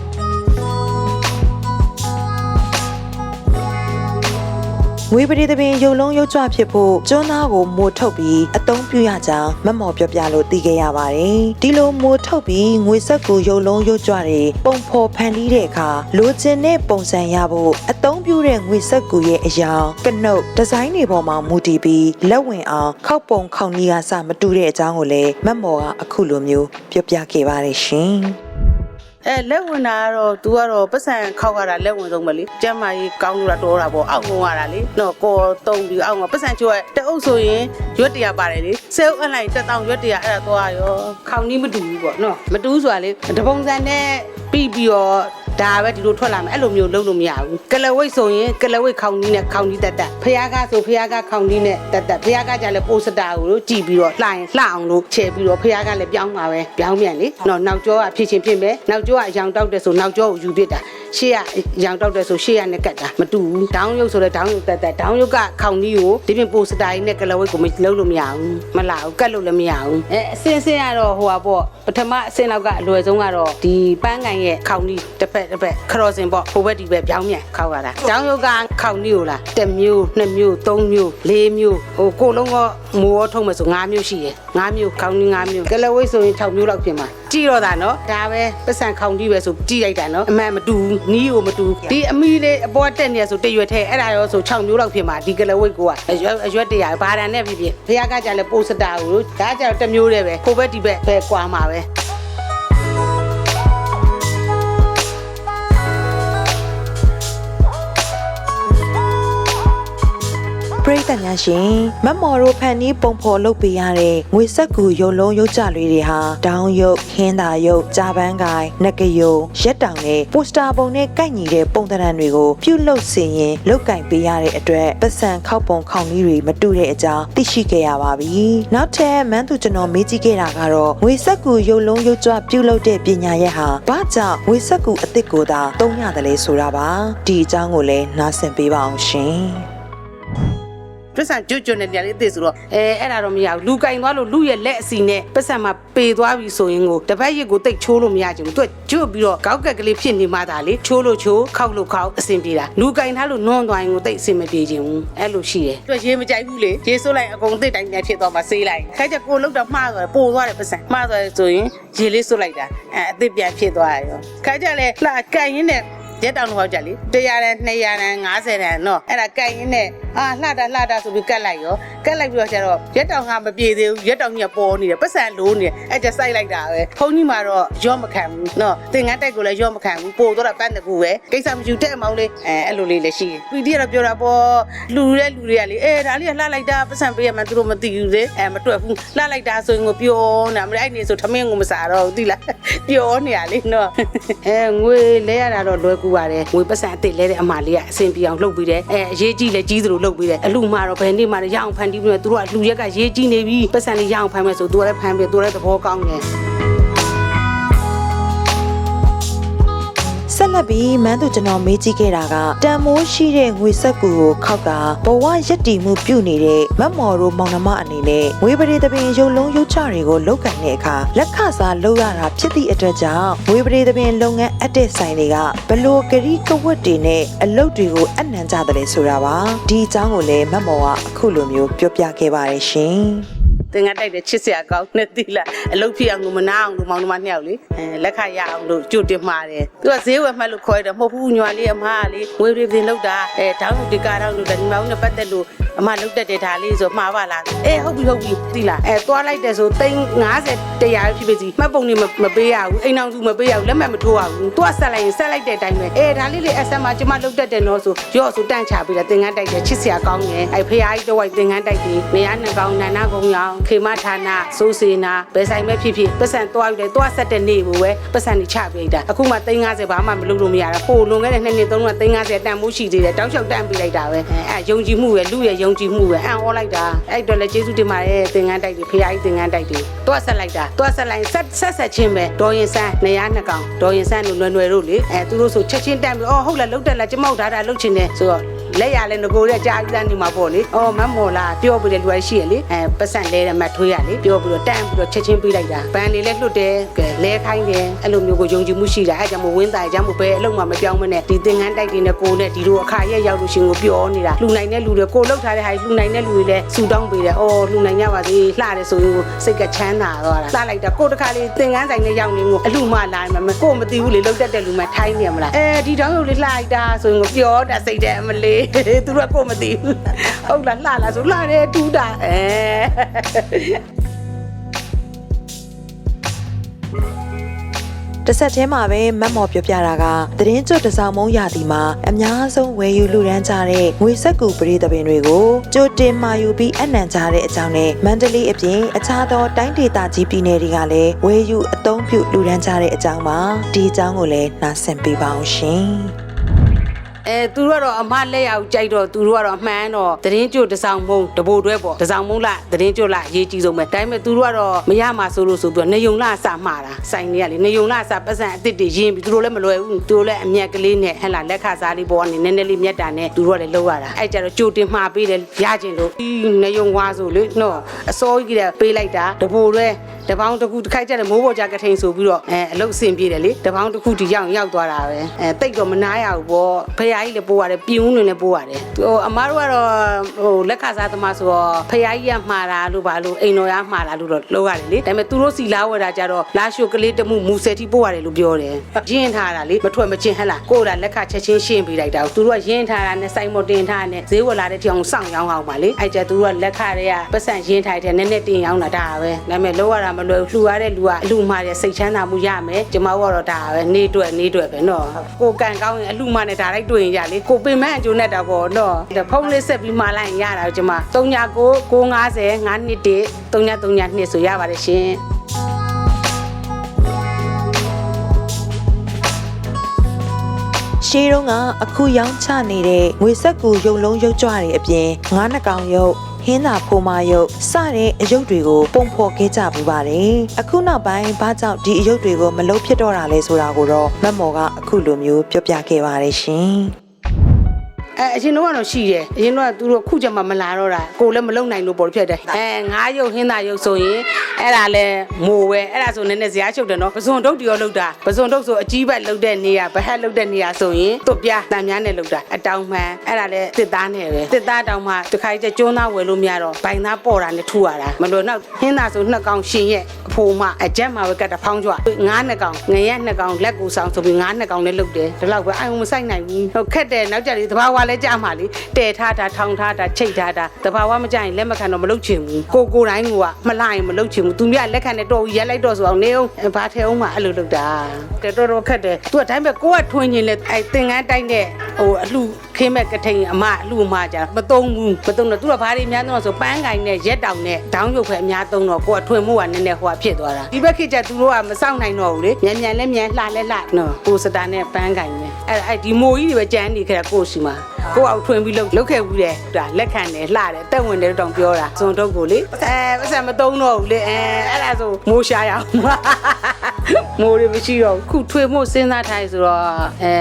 ငွေပရိသပင်ရုံလုံးရုပ်ကြွဖြစ်ဖို့ကျွန်းသားကိုမိုးထုတ်ပြီးအသုံးပြုရကြောင်းမက်မော်ပြောပြလို့သိခဲ့ရပါတယ်ဒီလိုမိုးထုတ်ပြီးငွေဆက်ကူရုံလုံးရုပ်ကြွတွေပုံဖော်ဖန်တီးတဲ့အခါလိုချင်တဲ့ပုံစံရဖို့အသုံးပြုတဲ့ငွေဆက်ကူရဲ့အယောင်ကနုတ်ဒီဇိုင်းတွေပေါ်မှာမူတည်ပြီးလက်ဝင်အောင်ခောက်ပုံခောက်နီးကစမတူတဲ့အကြောင်းကိုလည်းမက်မော်ကအခုလိုမျိုးပြောပြခဲ့ပါတယ်ရှင် အဲလက်ဝင်တာကတော့ तू ကတော့ပတ်စံခောက်ရတာလက်ဝင်ဆုံးပဲလေကျမ်းမာရေးကောင်းလို့တော့တာပေါ့အောက်ငုံရတာလေနော်ကောတုံးပြီးအောက်ငုံပတ်စံချိုးရတအုပ်ဆိုရင်ရွက်တရာပါတယ်လေဆဲအုပ်အလိုက်တက်တောင်ရွက်တရာအဲ့ဒါသွားရောခေါင်းနီးမတူဘူးပေါ့နော်မတူဘူးဆိုတာလေတပုံစံနဲ့ပြီးပြီးတော့ ဒါပဲဒီလိုထွက်လာမယ်အဲ့လိုမျိုးလုပ်လို့မရဘူးကလဝိတ်ဆိုရင်ကလဝိတ်ခေါင်းနီးနဲ့ခေါင်းနီးတက်တက်ဖះကဆိုဖះကခေါင်းနီးနဲ့တက်တက်ဖះကကြလည်းပိုစတာကိုလို့ကြည်ပြီးတော့လှိုင်လှအောင်လို့ချဲပြီးတော့ဖះကလည်းပြောင်းမှာပဲပြောင်းပြန်လေနော်နောက်ကျောကဖြစ်ချင်းဖြစ်မယ်နောက်ကျောကအရောင်တောက်တယ်ဆိုနောက်ကျောကိုယူပစ်တာရှေ့ကရောင်တောက်တယ်ဆိုရှေ့ကနဲ့ကတ်တာမတူဘူးဒေါင်းရုပ်ဆိုတော့ဒေါင်းရုပ်တက်တက်ဒေါင်းရုပ်ကခေါင်းနီးကိုဒီပြင်ပိုစတာကြီးနဲ့ကလဝိတ်ကိုမလုံးလို့မရဘူးမလာဘူးကတ်လို့လည်းမရဘူးအဲအစင်းစင်းကတော့ဟိုပါပေါ့ပထမအစင်းတော့ကအလွယ်ဆုံးကတော့ဒီပန်းကန်ရဲ့ခေါင်းနီးတစ်ဖက်တစ်ဖက်ခရော့စင်ပေါ့ဟိုဘက်ဒီဘက်ပြောင်းပြန်ခောက်ရတာဒေါင်းရုပ်ကခေါင်းနီးကိုလားတစ်မျိုးနှစ်မျိုးသုံးမျိုးလေးမျိုးဟိုကိုလုံးကမိုးရောထုံးမယ်ဆို၅မျိုးရှိတယ်၅မျိုးခေါင်းနီး၅မျိုးကလဝိတ်ဆိုရင်6မျိုးလောက်ဖြစ်မှာကြည့်တော့တာနော်ဒါပဲပတ်စံခေါင်းတီးပဲဆိုကြည့်လိုက်တာနော်အမှန်မတူဘူးနီးကိုမတူဘူးဒီအမီလေးအပေါ်တက်နေရဆိုတရွက်ထဲအဲ့ဒါရောဆို6မျိုးလောက်ဖြစ်မှာဒီကလဝိတ်ကိုကအရွက်အရွက်တရာဘာတန်နဲ့ဖြစ်ဖြစ်ဘုရားကကြလဲပိုစတာကိုဒါကြတော့တစ်မျိုးတည်းပဲကိုဘက်ဒီဘက်ပဲကွာမှာပဲ ပရိသတ်များရှင်မတ်မော်တို့ဖန်နီးပုံဖော်လုပ်ပေးရတဲ့ငွေဆက်ကူရုပ်လုံးရုပ်ကြလေးတွေဟာတောင်းရုပ်ခင်းသာရုပ်ကြာပန်းကိုင်နဂယုံရက်တောင်နဲ့ပိုစတာပုံနဲ့ကိုက်ညီတဲ့ပုံသဏ္ဍာန်တွေကိုပြုလုပ်စင်ရင်လုတ်ကင်ပေးရတဲ့အတွက်ပတ်စံခောက်ပုံခေါင်းကြီးတွေမတူတဲ့အကြောင်းသိရှိခဲ့ရပါပြီနောက်ထပ်မန်းသူကျွန်တော်မေးကြည့်ခဲ့တာကတော့ငွေဆက်ကူရုပ်လုံးရုပ်ကြပြုလုပ်တဲ့ပညာရက်ဟာဘာကြောင့်ငွေဆက်ကူအစ်စ်ကိုသာသုံးရတယ်လဲဆိုတာပါဒီအကြောင်းကိုလည်းနားဆင်ပေးပါအောင်ရှင် ပစ္စံကျွတ်ကျွတ်နဲ့နေရာလေးအသေးဆိုတော့အဲအဲ့ဒါတော့မရဘူးလူကင်သွားလို့လူရဲ့လက်အစီနဲ့ပစ္စံမှာပေသွားပြီဆိုရင်ကိုတပတ်ရစ်ကိုတိတ်ချိုးလို့မရချင်ဘူးသူကကျွတ်ပြီးတော့ကောက်ကက်ကလေးဖြစ်နေမှသာလေချိုးလို့ချိုးခောက်လို့ခောက်အဆင်ပြေတာလူကင်ထားလို့နွန်းသွားရင်ကိုတိတ်အဆင်မပြေချင်ဘူးအဲ့လိုရှိတယ်သူကရေမကြိုက်ဘူးလေရေဆိုးလိုက်အကုန်တိတ်တိုင်းပြန်ဖြစ်သွားမှဆေးလိုက်ခိုက်ချက်ကိုလောက်တော့မှားသွားတယ်ပိုသွားတယ်ပစ္စံမှားသွားတယ်ဆိုရင်ရေလေးဆိုးလိုက်တာအဲအသစ်ပြန်ဖြစ်သွားတယ်ရောခိုက်ချက်လေလှကန်ရင်းနဲ့ ရက်တောင်လို့ဟောက်ကြလေ100တန်200တန်50တန်နော်အဲ့ဒါကန်ရင်းနဲ့အာလှတာလှတာဆိုပြီးကတ်လိုက်ရော ကတ်လိုက်ပြီးတော့ကျတော့ရက်တောင်ကမပြေသေးဘူးရက်တောင်ကြီးကပေါ်နေတယ်ပတ်စံလိုးနေတယ်အဲ့ကျစိုက်လိုက်တာပဲဖုန်းကြီးမှာတော့ရော့မခံဘူးနော်သင်္ကန်းတိုက်ကိုလည်းရော့မခံဘူးပို့တော့ပန်းတကူပဲကိစ္စမရှိတဲ့မောင်လေးအဲအဲ့လိုလေးလည်းရှိတယ်ပီတီကတော့ပြောတာပေါ့လူတဲ့လူတွေကလေအဲဒါလေးကလှလိုက်တာပတ်စံပေးရမှသူတို့မသိဘူးလေအဲမတွက်ဘူးလှလိုက်တာဆိုရင်ကိုပြောနေတာမလဲအဲ့နေဆိုထမင်းကိုမစားတော့ဘူးသိလားပြောနေရလေနော်အဲငွေလဲရတာတော့လွယ်ကူပါတယ်ငွေပတ်စံအစ်စ်လဲတဲ့အမလေးကအဆင်ပြေအောင်လုပ်ပြီးတယ်အဲအရေးကြီးလဲကြီးသလိုလုပ်ပြီးတယ်အလူမှတော့ဘယ်နေ့မှလည်းရအောင်ဖန်တီးပြီးတော့သူတို့ကလူရက်ကရေးကြီးနေပြီပတ်စံလေးရအောင်ဖန်မယ်ဆိုသူကလည်းဖန်ပြီးသူလည်းသဘောကောင်းတယ် ဆက်လက်ပြီးမန်းသူကျွန်တော်မေးကြည့်ခဲ့တာကတန်မိုးရှိတဲ့ငွေဆက်ကူကိုခောက်ကဘဝရက်တည်မှုပြုနေတဲ့မတ်မော်တို့မောင်နှမအနေနဲ့ငွေပရိသပင်ရုပ်လုံးရုပ်ချတွေကိုလောက်ကန်တဲ့အခါလက်ခစားလောက်ရတာဖြစ်သည့်အတွက်ကြောင့်ငွေပရိသပင်လုပ်ငန်းအပ်တဲ့ဆိုင်တွေကဘလို့ကတိကဝတ်တွေနဲ့အလုပ်တွေကိုအနံကြတယ်ဆိုတာပါဒီအကြောင်းကိုလည်းမတ်မော်ကအခုလိုမျိုးပြောပြခဲ့ပါတယ်ရှင် တင်ငါတိုက်တဲ့ချစ်စရာကောင်းနဲ့တိလာအလုတ်ဖြစ်အောင်လို့မနာအောင်လို့မောင်နှမနှစ်ယောက်လေအဲလက်ခရအောင်လို့ကြိုတင်မှာတယ်သူကဈေးဝယ်မှတ်လို့ခေါ်ရတယ်မဟုတ်ဘူးညွာလေးအမကလေငွေတွေပြင်လောက်တာအဲတောင်းလို့ဒီကားတောင်းလို့ဒီမောင်နဲ့ပတ်သက်လို့ အမလုတ်တက်တဲ့ဒါလေးဆိုမှားပါလားအေးဟုတ်ပြီဟုတ်ပြီတိလာအဲသွားလိုက်တယ်ဆိုသိန်း90တရားဖြစ်ဖြစ်စီမှတ်ပုံနေမပေးရဘူးအိမ်အောင်စုမပေးရဘူးလက်မှတ်မထိုးရဘူးသူကဆက်လိုက်ရင်ဆက်လိုက်တဲ့အတိုင်းပဲအဲဒါလေးလေ SM မှာကျမလုတ်တက်တယ်နော်ဆိုရော့ဆိုတန့်ချပြီးတော့တင်ငန်းတိုက်တယ်ချစ်စရာကောင်းတယ်အဲဖះကြီးတော့ဝိုက်တင်ငန်းတိုက်တယ်နေရာနှကောင်းနာနာကုံရောင်ခေမဌာနစိုးစေနာဘယ်ဆိုင်ပဲဖြစ်ဖြစ်ပတ်စံသွားယူတယ်သွားဆက်တဲ့နေ့ဘူးပဲပတ်စံနေချပေးတာအခုမှ350ဘာမှမလုပ်လို့မရတာပို့လွန်ခဲ့တဲ့နှစ်နှစ်သုံးနှစ်350တန်မိုးရှိသေးတယ်တောက်လျှောက်တန်ပေးလိုက်တာပဲအဲအဲယုံကြည်မှုပဲလူရဲ့ယုံကြည်မှုပဲအံ့ဩလိုက်တာအဲ့တော့လည်းကျေးဇူးတင်ပါတယ်တင်ငန်းတိုက်တယ်ဖះကြီးတင်ငန်းတိုက်တယ်သွားဆက်လိုက်တာသွားဆက်လိုက်ဆက်ဆက်ဆက်ချင်းပဲဒေါ်ရင်ဆန်းနေရာနှစ်ကောင်ဒေါ်ရင်ဆန်းတို့လွယ်လွယ်တို့လေအဲသူတို့ဆိုချက်ချင်းတန်ပြီးအော်ဟုတ်လားလုတ်တက်လားကျမောက်ထားတာလုတ်ချင်တယ်ဆိုတော့ လက်ရလဲငကိုတဲ့ကြာကြီးတန်းနေမှာပေါ့လေ။အော်မမော်လာပြောပြီးတဲ့လူရရှိရလေ။အဲပတ်စံလဲတဲ့မထွေးရလေ။ပြောပြီးတော့တန်းပြီးတော့ချက်ချင်းပေးလိုက်တာ။ဘန်လေးလဲလွတ်တယ်။ကဲလဲခိုင်းတယ်။အဲ့လိုမျိုးကိုယုံကြည်မှုရှိတာ။အဲ့ကြောင့်မဝင်းသားကြောင့်မပဲအလုံးမမပြောင်းမနဲ့ဒီသင်္ကန်းတိုက်တွေနဲ့ကိုနဲ့ဒီလိုအခါရက်ရောက်လို့ရှင်ကိုပြောနေတာ။လှူနိုင်တဲ့လူတွေကိုလှုပ်ထားတဲ့ဟာလှူနိုင်တဲ့လူတွေလည်းစူတောင်းပေးတယ်။အော်လှူနိုင်ကြပါသေး။လှတယ်ဆိုရင်ကိုစိတ်ကချမ်းသာသွားတာ။လှလိုက်တာကိုတခါလေးသင်္ကန်းဆိုင်နဲ့ရောက်နေကိုအလှမှလာမှမကိုမသိဘူးလေလှုပ်တတ်တဲ့လူမှထိုင်းနေမလား။အဲဒီတောင်းရုပ်လေးလှလိုက်တာဆိုရင်ကိုပြောတာစိတ်တဲ့အမလေး။သူတို့ကကိုမသိဘူးဟုတ်လားလှလားဆိုလှတယ်တူးတာအဲတစ်ဆက်တည်းမှာပဲမတ်မော်ပြောပြတာကသတင်းကျွတ်တစောင်းမုံရသည်မှာအများဆုံးဝယ်ယူလူရန်ကြတဲ့ငွေဆက်ကူပရိသပင်တွေကိုကြိုတင်မှာယူပြီးအနံကြတဲ့အကြောင်းနဲ့မန္တလေးအပြင်အခြားသောတိုင်းဒေသကြီးပြည်နယ်တွေကလည်းဝယ်ယူအသုံးပြုလူရန်ကြတဲ့အကြောင်းပါဒီအကြောင်းကိုလည်းနားဆင်ပေးပါအောင်ရှင် အဲသူတို့ကတော့အမလက်ရောက်ကြိုက်တော့သူတို့ကတော့အမှန်တော့သတင်းကြိုတစောင်းမုံတဘိုတွဲပေါ့တစောင်းမုံလားသတင်းကြိုလားရေးကြည့်ဆုံးပဲဒါပေမဲ့သူတို့ကတော့မရမှာဆိုလို့ဆိုပြီးတော့နေယုံလားအစမှားတာစိုင်တွေကလေနေယုံလားအစပတ်စံအစ်စ်တွေရင်းပြီးသူတို့လည်းမလွယ်ဘူးသူတို့လည်းအမျက်ကလေးနဲ့ဟဲ့လားလက်ခစားလေးပေါ်ကနေနည်းနည်းလေးမြက်တာနဲ့သူတို့ကလည်းလောက်ရတာအဲ့ကြတော့ကြိုတင်မှားပေးတယ်ရကျင်လို့ဒီနေယုံဝါဆိုလေနော်အစိုးကြီးကပေးလိုက်တာတဘိုတွဲ တပေါင်းတစ်ခုတစ်ခိုက်ကြတယ်မိုးပေါ်ကြကထိန်ဆိုပြီးတော့အဲအလုတ်အဆင်ပြေတယ်လေတပေါင်းတစ်ခုဒီရောက်ရောက်သွားတာပဲအဲတိတ်တော့မနာရဘူးပေါ့ဖះကြီးလည်းပိုးရတယ်ပြင်းဦးနေလည်းပိုးရတယ်ဟိုအမားတို့ကတော့ဟိုလက်ခစားသမားဆိုတော့ဖះကြီးကမှားတာလို့ပါလို့အိမ်တော်ရမှားတာလို့တော့လောက်ရတယ်လေဒါပေမဲ့သူတို့စီလာဝယ်တာကြတော့လာရှိုကလေးတမှုမူဆယ်တီပိုးရတယ်လို့ပြောတယ်ရင်းထားတာလေမထွက်မချင်းဟဲ့လားကိုယ်ကလက်ခချက်ချင်းရှင်းပေးလိုက်တာသူတို့ကရင်းထားတာနဲ့စိုက်မတင်ထားတာနဲ့ဈေးဝယ်လာတဲ့တောင်စောင့်ရောင်းအောင်ပါလေအဲ့ကြသူတို့ကလက်ခတွေကပတ်စံရင်းထားတဲ့နည်းနည်းတင်ရောင်းတာဒါပဲဒါပေမဲ့လောက်ရတာမလွယ်ဘူးလှူရတဲ့လူကအလှမှားတဲ့စိတ်ချမ်းသာမှုရမယ်ကျမတို့ကတော့ဒါပဲနေတွေ့နေတွေ့ပဲနော်ကိုကန်ကောင်းရင်အလှမှားနဲ့ဒါလိုက်တွေ့ရင်ရလေကိုပင်မအကျိုးနဲ့တာပေါ့နော်ဒါဖုန်းလေးဆက်ပြီးမှလိုက်ရင်ရတာကျမ39 950 9နှစ်1 3932ဆိုရပါတယ်ရှင်ရှေးတုန်းကအခုရောင်းချနေတဲ့ငွေဆက်ကူရုပ်လုံးရုပ်ကြွတွေအပြင်ငါးနှကောင်ရုပ် ဟင်းသာဖိုမာရုပ်စတဲ့အယုတ်တွေကိုပုံဖော်ခဲ့ကြပူပါတယ်အခုနောက်ပိုင်းဘာကြောင့်ဒီအယုတ်တွေကိုမလုပ်ဖြစ်တော့တာလဲဆိုတာကိုတော့မတ်မော်ကအခုလိုမျိုးပြောပြခဲ့ပါတယ်ရှင် အဲအရင်တော့ကတော့ရှိတယ်အရင်တော့ကသူတို့ခုချက်မှမလာတော့တာကိုလည်းမလုံနိုင်လို့ပေါ်ဖြစ်တယ်အဲငါးရုပ်ဟင်းသာရုပ်ဆိုရင်အဲ့ဒါလဲမိုးပဲအဲ့ဒါဆိုနည်းနည်းဇရာချုပ်တယ်နော်ပဇွန်တုတ်တီရောလောက်တာပဇွန်တုတ်ဆိုအကြီးဘက်လောက်တဲ့နေရဘဟက်လောက်တဲ့နေရဆိုရင်တွတ်ပြတန်များနဲ့လောက်တာအတောင်မှန်အဲ့ဒါလဲတစ်သားနဲ့ပဲတစ်သားတောင်မှတစ်ခါကျကျွန်းသားဝယ်လို့မရတော့ဘိုင်သားပေါ်တာနဲ့ထူရတာမလို့နောက်ဟင်းသာဆိုနှစ်ကောင်ရှင်ရဲ့အဖိုးမအကြက်မှာပဲကတ်တဖောင်းကြွငါးနှစ်ကောင်ငရက်နှစ်ကောင်လက်ကူဆောင်ဆိုပြီးငါးနှစ်ကောင်နဲ့လုတ်တယ်ဒီလောက်ပဲအယုံမဆိုင်နိုင်ဘူးဟုတ်ခက်တယ်နောက်ကြလေတဘာဝလဲကြာမှလေတဲထားတာထောင်ထားတာချိတ်ထားတာတဘာဝမကြရင်လက်မခံတော့မလုတ်ချင်ဘူးကိုကိုတိုင်းကမလှရင်မလုတ်ချင်ဘူးသူမြလက်ခံနဲ့တော်ရက်လိုက်တော့ဆိုအောင်နေအောင်ဘာထဲအောင်မှအဲ့လိုလုတ်တာကဲတော်တော်ခက်တယ်သူကတိုင်းပဲကိုကထွင်းရင်လေအဲသင်္ကန်းတိုင်းတဲ့ဟိုအလှခင်းမဲ့ကထိန်အမအလှအမကြမသုံးဘူးမသုံးတော့သူကဘာတွေများတော့ဆိုပန်းကင်နဲ့ရက်တောင်နဲ့ဒေါင်းရုပ်ပဲအများသုံးတော့ကိုကထွင်းမှုကနည်းနည်းဟိုကဖြစ်သွားတာဒီဘက်ခေတ်ကျသူတို့ကမစောင့်နိုင်တော့ဘူးလေမြန်မြန်လဲမြန်လှလဲလှနော်ကိုစတာနဲ့ပန်းကင်နဲ့အဲ့အဲ့ဒီမိုးကြီးတွေပဲကြမ်းနေခဲ့တာကိုရှိမှာကိုအောက်ထွင်းပြီးလုတ်လုတ်ခဲ့ဘူးတဲ့ဒါလက်ခံတယ်လှတယ်တက်ဝင်တယ်တောင်ပြောတာဇွန်တုတ်ကိုလေအဲပတ်စံမသုံးတော့ဘူးလေအဲအဲ့ဒါဆိုမိုးရှာရအောင်မိုးတွေမရှိတော့ဘူးခုထွေမှုစဉ်းစားထားရဆိုတော့အဲ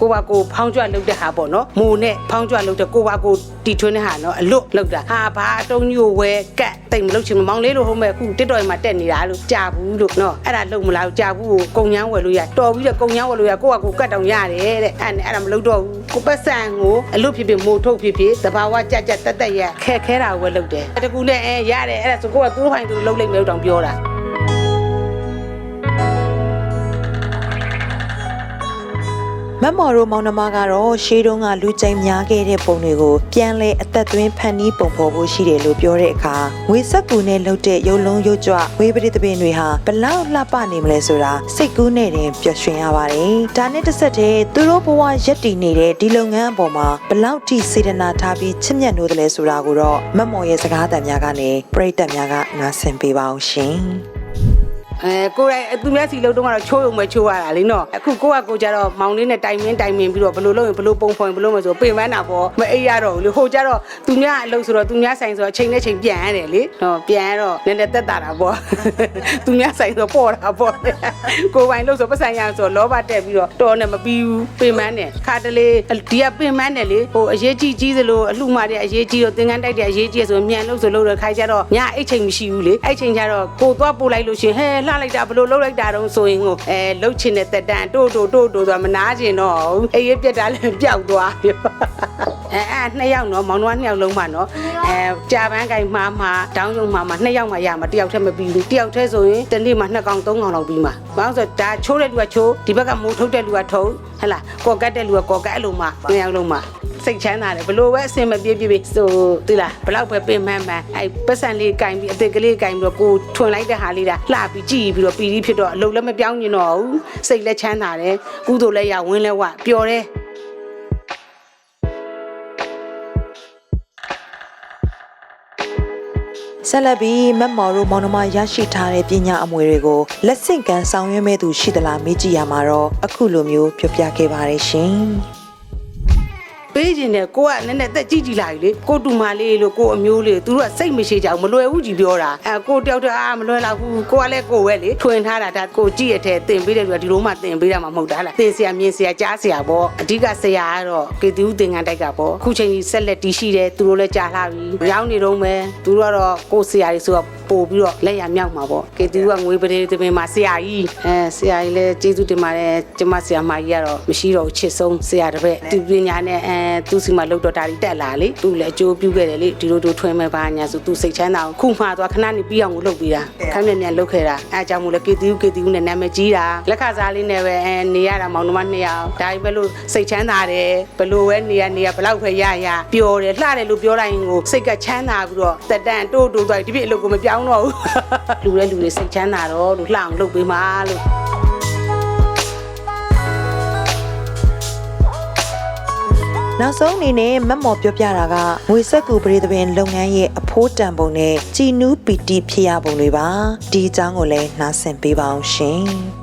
ကိုကကိုဖောင်းကြွလုတ်တဲ့ဟာပေါ့နော်မိုးနဲ့ဖောင်းကြွလုတ်တဲ့ကိုကကိုတီထွင်းတဲ့ဟာနော်အလွတ်လုတ်တာဟာဘာအတုံးညိုဝဲကတ်တိတ်မလုတ်ချင်မမောင်လေးလို့ဟုတ်မဲ့ခုတစ်တော်မှာတက်နေတာလို့ကြာဘူးလို့နော်အဲ့ဒါလုတ်မလားကြာဘူးကိုကုံညမ်းဝယ်လို့ရတော်ပြီးတော့ကုံညမ်းဝယ်လို့ရကိုကကိုကတ်တောင်ရတယ်တဲ့အဲ့နဲ့အဲ့ဒါမလုတ်တော့ဘူးကိုပတ်စံကိုအလွတ်ဖြစ်ဖြစ်မိုးထုတ်ဖြစ်ဖြစ်တဘာဝကြကြတက်တက်ရခက်ခဲတာဝယ်လုတ်တယ်တကူနဲ့အဲရတယ်အဲ့ဒါဆိုကိုကသူတို့ဟိုင်းသူလုတ်လိုက်မယ်လို့တောင်ပြောတာ မတ်မော်တို့မောင်နှမကတော့ရှေးတုန်းကလူကြိမ်များခဲ့တဲ့ပုံတွေကိုပြန်လဲအသက်သွင်းဖန်တီးပုံဖော်ဖို့ရှိတယ်လို့ပြောတဲ့အခါငွေဆက်ကူနဲ့လှုပ်တဲ့ရုပ်လုံးရုပ်ကြွဝေးပရိသပင်တွေဟာဘလောက်လှပနေမလဲဆိုတာစိတ်ကူးနဲ့တင်ပျော်ရွှင်ရပါတယ်။ဒါနဲ့တစ်ဆက်တည်းသူတို့ဘဝရက်တည်နေတဲ့ဒီလုပ်ငန်းအပေါ်မှာဘလောက်ထိစေတနာထားပြီးချစ်မြတ်နိုးတယ်လဲဆိုတာကိုတော့မတ်မော်ရဲ့စကားသံများကနေပရိသတ်များကနားဆင်ပေးပါအောင်ရှင်။ အဲကိုယ်တိုင်သူများစီလို့တော့ကတော့ချိုးရုံပဲချိုးရတာလေနော်အခုကိုကကိုကြတော့မောင်လေးနဲ့တိုင်မင်းတိုင်မင်းပြီးတော့ဘလို့လုံးရင်ဘလို့ပုံဖော်ရင်ဘလို့မဆိုပင်ပန်းတာပေါ့မအိပ်ရတော့ဘူးလေဟိုကြတော့သူများအလုပ်ဆိုတော့သူများဆိုင်ဆိုတော့ချိန်နဲ့ချိန်ပြန်ရတယ်လေနော်ပြန်ရတော့နည်းနည်းတက်တာတာပေါ့သူများဆိုင်ဆိုပေါ်တာပေါ့ကိုပိုင်လို့ဆိုပတ်ဆိုင်ရဆိုလောဘတက်ပြီးတော့တော်နဲ့မပြီးဘူးပင်ပန်းတယ်ခါတလေဒီကပင်ပန်းတယ်လေဟိုအရေးကြီးကြီးသလိုအလှမတဲ့အရေးကြီးတော့သင်္ကန်းတိုက်တဲ့အရေးကြီးဆိုမြန်လို့ဆိုလို့တော့ခိုင်းကြတော့ညအိတ်ချိန်မရှိဘူးလေအဲ့ချိန်ကျတော့ကိုသွားပို့လိုက်လို့ရှင်ဟဲလှလိုက်တာဘလို့လှုပ်လိုက်တာတော့ဆိုရင်ကိုအဲလှုပ်ချင်တဲ့တက်တန်တိုးတိုးတိုးတိုးဆိုတာမနာကျင်တော့ဘူးအေးရပြက်တာလည်းပျောက်သွားပြီအဲအဲနှစ်ယောက်နော်မောင်နှမနှစ်ယောက်လုံးမှနော်အဲကြာပန်းကင်မှားမှာတောင်းယုံမှာမှာနှစ်ယောက်မှရမှာတစ်ယောက်တည်းမပြီးဘူးတစ်ယောက်တည်းဆိုရင်တစ်နေ့မှနှစ်ကောင်သုံးကောင်လောက်ပြီးမှာဘာလို့ဆိုဒါချိုးတဲ့လူကချိုးဒီဘက်ကမိုးထုတ်တဲ့လူကထုတ်ဟဲ့လားကော်ကတ်တဲ့လူကကော်ကတ်အဲ့လိုမှနှစ်ယောက်လုံးမှ စိတ်ချမ်းသာတယ်ဘလို့ပဲအစင်မပြေပြေပြေဆိုသိလားဘလောက်ပဲပင်မန်းမန်းအဲ့ပတ်စံလေးကင်ပြီးအသေးကလေးကင်ပြီးတော့ကိုထွန်လိုက်တဲ့ဟာလေးဒါလှပြီးကြည်ပြီးတော့ပီတိဖြစ်တော့အလုံးလည်းမပြောင်းညင်တော့ဘူးစိတ်လည်းချမ်းသာတယ်ကုသိုလ်လည်းရဝင်းလည်းဝပျော်တယ်ဆက်လက်ပြီးမက်မော်တို့မောင်နှမရရှိထားတဲ့ပညာအမွေတွေကိုလက်ဆင့်ကမ်းဆောင်ရွက်မဲ့သူရှိသလားမေးကြည့်ရမှာတော့အခုလိုမျိုးပြောပြခဲ့ပါတယ်ရှင်။ ပေးခြင်းနဲ့ကိုကနည်းနည်းတက်ကြည့်ကြည့်လာပြီလေကိုတူမလေးလို့ကိုအမျိုးလေးသူတို့ကစိတ်မရှိကြဘူးမလွယ်ဘူးကြီးပြောတာအဲကိုတယောက်တည်းအာမလွယ်တော့ဘူးကိုကလည်းကိုပဲလေထွင်ထားတာဒါကိုကြည့်ရတဲ့တင်ပေးတဲ့လူကဒီလိုမှတင်ပေးတာမှမဟုတ်တာလားတင်ဆရာမြင်ဆရာကြားဆရာပေါ့အဓိကဆရာကတော့ကေတူးသင်္ကန်းတိုက်ကပေါ့အခုချိန်ကြီးဆက်လက်တီးရှိတယ်သူတို့လည်းကြားလာပြီရောင်းနေတော့မယ်သူတို့ကတော့ကိုဆရာကြီးဆိုတော့ပို့ပြီးတော့လက်ရမြောက်မှာပေါ့ကေတူးကငွေပဒေတပင်မှာဆရာကြီးအဲဆရာကြီးလည်းကျေးဇူးတင်ပါတယ်ကျမဆရာမကြီးကတော့မရှိတော့ဘူးချစ်ဆုံးဆရာတစ်ပည့်သူပညာနဲ့အဲသူစီမှာလောက်တော့ဒါတွေတက်လာလေသူလည်းအကျိုးပြုခဲ့တယ်လေဒီလိုတို့ထွင်းမဲ့ပါညာဆိုသူစိတ်ချမ်းသာအောင်ခုမှသွားခဏနေပြီးအောင်ကိုလုပ်ပေးတာခမ်းမြန်မြန်လုပ်ခဲ့တာအဲအကြောင့်မို့လဲကေတီယူကေတီယူနဲ့နာမည်ကြီးတာလက်ခစားလေးနဲ့ပဲအဲနေရတာမောင်နှမနှစ်ယောက်ဒါကြီးပဲလို့စိတ်ချမ်းသာတယ်ဘလို့ပဲနေရနေရဘလောက်ပဲရရပျော်တယ်လှတယ်လို့ပြောလိုက်ရင်ကိုစိတ်ကချမ်းသာပြီးတော့တက်တန်တိုးတိုးသွားဒီပြည့်အလုပ်ကိုမပြောင်းတော့ဘူးလူတဲ့လူတွေစိတ်ချမ်းသာတော့လို့လှအောင်လုပ်ပေးပါလို့ နောက်ဆုံးအနေနဲ့မတ်မော်ပြောပြတာကငွေဆက်ကူပရိသပင်လုပ်ငန်းရဲ့အဖိုးတန်ပုံနဲ့ကြည်နူးပီတိဖြစ်ရပုံတွေပါဒီအကြောင်းကိုလည်းနှာစင်ပေးပါအောင်ရှင်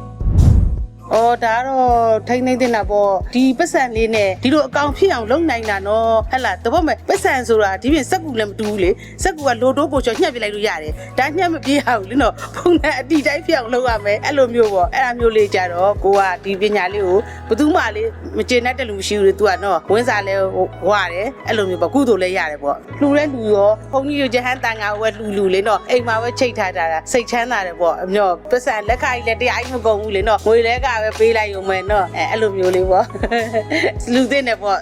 အော်ဒါတော့ထိမ့်သိမ့်တင်တာပေါ့ဒီပတ်စံလေးနဲ့ဒီလိုအကောင်ဖြစ်အောင်လုပ်နိုင်တာနော်ဟဲ့လားတပတ်မဲ့ပတ်စံဆိုတာဒီပြင်စက်ကူလည်းမတူဘူးလေစက်ကူကလိုတိုးပို့ချောညှက်ပြလိုက်လို့ရတယ်ဒါညှက်မပြေးရဘူးလေနော်ဖုန်းနဲ့အတီတိုင်းဖြစ်အောင်လုပ်ရမယ်အဲ့လိုမျိုးပေါ့အဲ့ဒါမျိုးလေးကြတော့ကိုကဒီပညာလေးကိုဘယ်သူမှလေးမကျေနပ်တဲ့လူမရှိဘူးလေ तू ကနော်ဝင်းစားလဲဝရတယ်အဲ့လိုမျိုးပေါ့ကုသိုလ်လည်းရတယ်ပေါ့လှူတဲ့လူရောဘုန်းကြီးတို့ဂျဟန်တန်ကဝဲလှူလူလေးနော်အိမ်မှာပဲချိတ်ထားတာစိတ်ချမ်းသာတယ်ပေါ့အမျိုးပတ်စံလက်ခါကြီးလည်းတရားကြီးမကုန်ဘူးလေနော်ငွေလဲကပဲပေးလိုက်ရုံပဲနော်အဲအဲ့လိုမျိုးလေးပေါ့လူသိနေပေါ့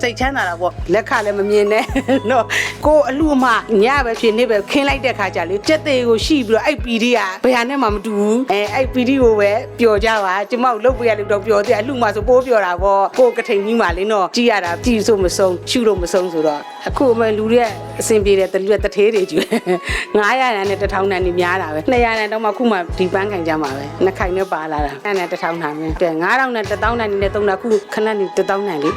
စိတ်ချမ်းသာတာပေါ့လက်ခလည်းမမြင်နဲ့နော်ကိုအလူအမညပဲဖြစ်နေပဲခင်းလိုက်တဲ့ခါကျလေစက်သေးကိုရှိပြီးတော့အဲ့ပီဒီကဘယ်ဟာနဲ့မှမတူဘူးအဲအဲ့ပီဒီကိုပဲပျော်ကြပါကျမတို့လုတ်ပေးရလို့တော့ပျော်သေးတယ်အလူမဆိုပိုးပျော်တာပေါ့ကိုကထိန်ကြီးမှလေနော်ကြည်ရတာကြည်ဆိုမဆုံးရှုလို့မဆုံးဆိုတော့အခုအမေလူတွေကအဆင်ပြေတယ်တလူတွေတထေးတွေကျွေး900ရန်နဲ့1000ရန်နေများတာပဲ200ရန်တော့မှခုမှဒီပန်းခိုင်ကြမှာပဲနှစ်ခိုင်နဲ့ပါလာတာအဲ့နဲ့1000ရန်ပဲတဲ့9000နဲ့1000ရန်နဲ့3တာခုခဏနေ1000ရန်လေ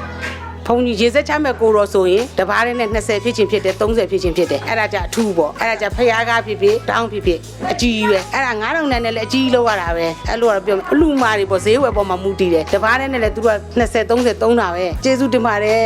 ဖုန်းကြီးရေစက်ချမဲ့ကိုတော့ဆိုရင်တပားလေးနဲ့20ဖြစ်ချင်းဖြစ်တယ်30ဖြစ်ချင်းဖြစ်တယ်အဲ့ဒါကြအထူးပေါ့အဲ့ဒါကြဖျားကားဖြစ်ဖြစ်တောင်းဖြစ်ဖြစ်အကြီးပဲအဲ့ဒါ9000နဲ့လည်းအကြီးလောက်ရတာပဲအဲ့လိုကတော့ပြောအလူမာတွေပေါ့ဈေးဝယ်ပေါ်မှာမူတည်တယ်တပားနဲ့လည်းသူက20 30 3တာပဲကျေးဇူးတင်ပါတယ်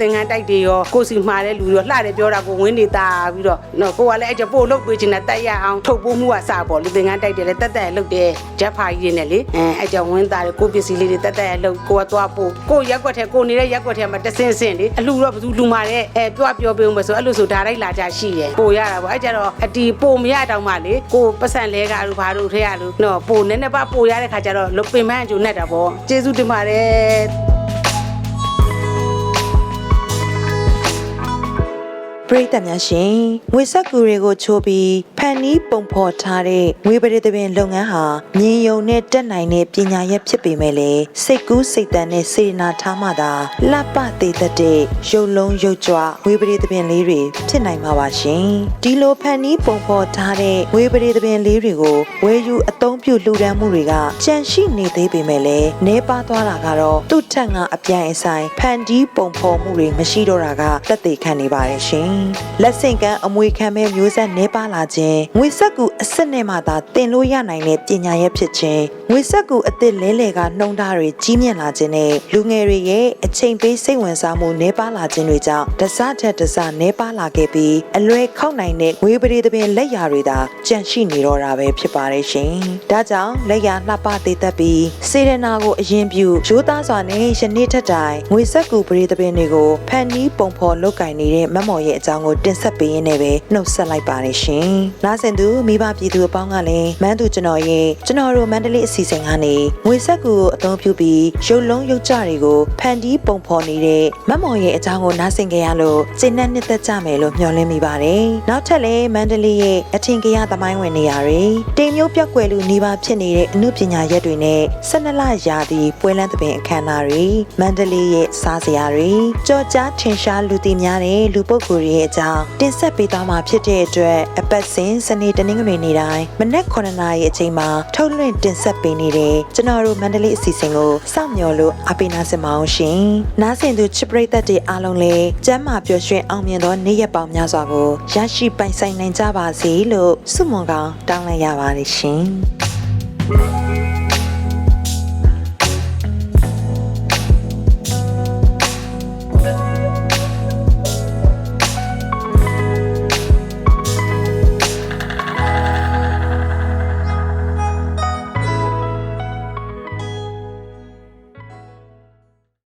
သင်္ကန်းတိုက်တွေရောကိုစီမှာတဲ့လူရောလှတယ်ပြောတာကိုဝင်းနေတာပြီးတော့နော်ကိုကလည်းအဲ့ကျပို့လုတ်ပေးချင်တဲ့တက်ရအောင်ထုတ်ပိုးမှုကစပေါ့လူသင်္ကန်းတိုက်တယ်လည်းတက်တက်လုတ်တယ်ဂျက်ဖာကြီးတွေနဲ့လေအဲအဲ့ကျဝင်းသားတွေကိုပစ္စည်းလေးတွေတက်တက်လုတ်ကိုကသွားပို့ကိုရက်ွက်ထဲကိုနေတဲ့ရက်ွက်ထဲမှာတဆင်းဆင်းလေအလူတော့ဘယ်သူလူမာတဲ့အဲပြောပြောပေးဦးမယ်ဆိုအဲ့လိုဆိုဒါလိုက်လာကြရှိတယ်ပို့ရတာပေါ့အဲ့ကျတော့အတီပို့မရတော့မှလေကိုပတ်စံလဲကလို့ဘာလို့ထဲရလို့နော်ပို့နည်းနည်းပါပို့ရတဲ့ခါကျတော့လုတ်ပင်မန်းကျုံနဲ့တာပေါ့ကျေးဇူးတင်ပါတယ် ပရိသတ်များရှင်ငွေဆက်ကူတွေကိုချိုးပြီးဖန်နီးပုံဖော်ထားတဲ့ငွေပရိသပင်လုပ်ငန်းဟာမြင်ယုံနဲ့တက်နိုင်တဲ့ပညာရက်ဖြစ်ပေမဲ့လေစိတ်ကူးစိတ်တန်နဲ့စေတနာထားမှသာလှပသေးတတ်တဲ့ရုပ်လုံးရုပ်ကြွငွေပရိသပင်လေးတွေဖြစ်နိုင်မှာပါရှင်ဒီလိုဖန်နီးပုံဖော်ထားတဲ့ငွေပရိသပင်လေးတွေကိုဝယ်ယူအသုံးပြုလှူဒန်းမှုတွေကကြန့်ရှိနေသေးပေမဲ့လည်းနေပါသွားတာကတော့သူ့ထက်ကအပြိုင်အဆိုင်ဖန်တီးပုံဖော်မှုတွေမရှိတော့တာကသက်သေခံနေပါတယ်ရှင်။လက်ဆင့်ကမ်းအမွေခံမဲ့မျိုးဆက်နေပါလာခြင်းငွေဆက်ကူအစစ်နဲ့မှသာတင်လို့ရနိုင်တဲ့ပညာရဲ့ဖြစ်ခြင်းငွေဆက်ကူအသစ်လဲလှယ်ကနှုံထားတွေကြီးမြင့်လာခြင်းနဲ့လူငယ်တွေရဲ့အချိန်ပေးစိတ်ဝင်စားမှုနေပါလာခြင်းတွေကြောင့်တစထက်တစနေပါလာခဲ့ပြီးအလွယ်ခောက်နိုင်တဲ့ငွေပရိသပင်လက်ရာတွေသာကြန့်ရှိနေတော့တာပဲဖြစ်ပါတယ်ရှင်။ဒါကြောင့်လက်ရာလှပသေးသက်ပြီးစေရနာကိုအရင်ပြုရိုးသားစွာနဲ့ယနေ့ထက်တိုင်ငွေဆက်ကူပရိသပင်တွေကိုဖန်နီးပုံဖော်လုပ်ကင်နေတဲ့မတ်မော်ရဲ့အကြောင်းကိုတင်ဆက်ပေးရင်းနဲ့ပဲနှုတ်ဆက်လိုက်ပါတယ်ရှင်။နားဆင်သူမိဘပြည်သူအပေါင်းကလည်းမန်းသူကျွန်တော်ရဲ့ကျွန်တော်တို့မန္တလေးအစီအစဉ်ကနေငွေဆက်ကူကိုအသုံးပြုပြီးရုပ်လုံးရုပ်ကြတွေကိုဖန်တီးပုံဖော်နေတဲ့မတ်မော်ရဲ့အကြောင်းကိုနားဆင်ကြရလို့ကျင့်နဲ့နှစ်သက်ကြမယ်လို့မျှော်လင့်မိပါတယ်။နောက်ထပ်လည်းမန္တလေးရဲ့အထင်ကရသမိုင်းဝင်နေရာတွေတိမ်မျိုးပြောက်ကွယ်လူနေပါဖြစ်နေတဲ့အမှုပညာရက်တွေနဲ့ဆက်နလရာသီပွဲလန်းသဘင်အခမ်းအနားတွေမန္တလေးရဲ့စားစရာတွေကြော်ကြားထင်ရှားလူသိများတဲ့လူပုဂ္ဂိုလ်တွေရဲ့အကြောင်းတင်ဆက်ပေးသွားမှာဖြစ်တဲ့အတွက်အပတ်စဉ်စနေတနင်္ဂနွေနေ့တိုင်းမနက်9:00နာရီအချိန်မှာထုတ်လွှင့်တင်ဆက်ပေးနေတဲ့ကျွန်တော်တို့မန္တလေးအစီအစဉ်ကိုစောင့်မျှော်လို့အပိနာစင်မအောင်ရှင်။နားဆင်သူချစ်ပရိသတ်တွေအားလုံးလည်းကျမ်းမာပျော်ရွှင်အောင်မြင်သောနေ့ရက်ပေါင်းများစွာကိုရရှိပိုင်ဆိုင်နိုင်ကြပါစေလို့ဆုမွန်ကောင်းတောင်းလိုက်ရပါတယ်ရှင်။